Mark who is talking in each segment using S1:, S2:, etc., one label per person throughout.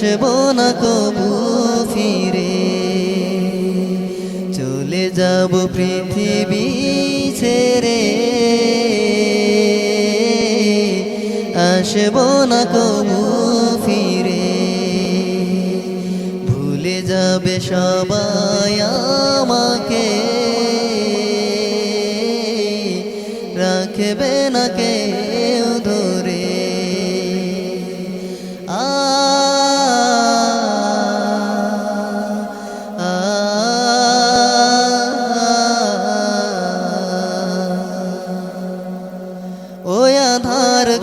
S1: আসব না কবু ফিরে। চলে যাব পৃথিবী ছেড়ে। আসব না কবু ফিরে। ভুলে যাবে সবাই আমাকে। রাখবে না কেউ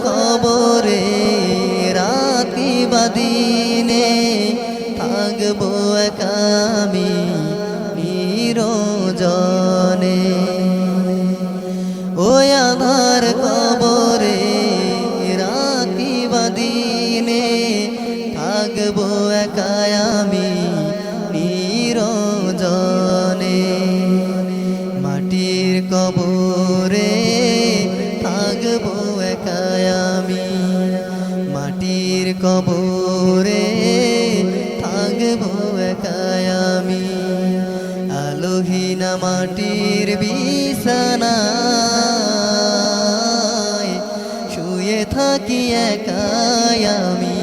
S1: কবরে রাতি বাদিনে থাকব একামি নিরজনে। ওই কবরে থাকব একাই আমি। আলোহীনা মাটির বিছানায় শুয়ে থাকি একাই আমি।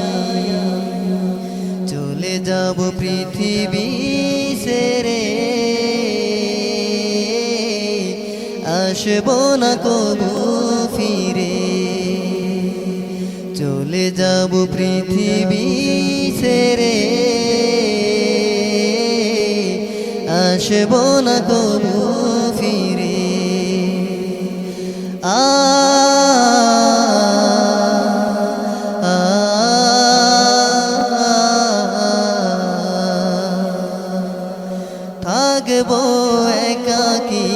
S1: চলে যাব পৃথিবী সেরে। আসব না কবু ফিরে। চলে যাব পৃথিবী সেরে আসব না কবু ফিরে। আ আ, থাকব একাকি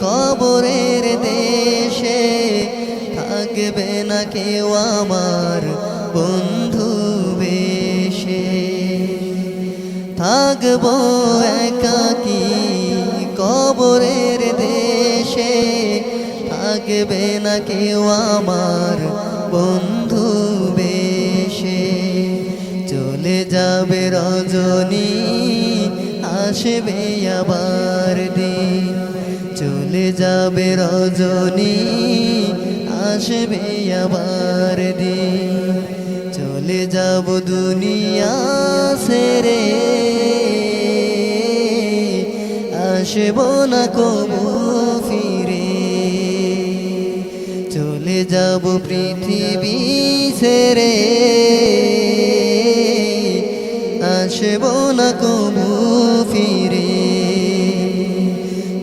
S1: কবরের দেশে। থাকবে না কেউ আমার বন্ধু বেশে। থাকব একাকি কবরের দেশে। থাকবে না কেউ আমার বন্ধু বেশে। চলে যাবে রজনী, আসবে আবার দিন। চলে যাবে রজনী আসবে আবার দিন। চলে যাব দুনিয়া সেরে। আসব না কবু ফিরে। চলে যাব পৃথিবী সেরে। আসব না কবু ফিরে।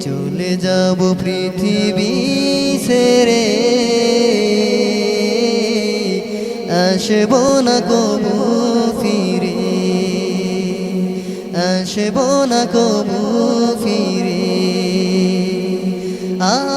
S1: চলে যাব পৃথিবী আসব না কবু ফিরে আসব না কবু ফিরে। আ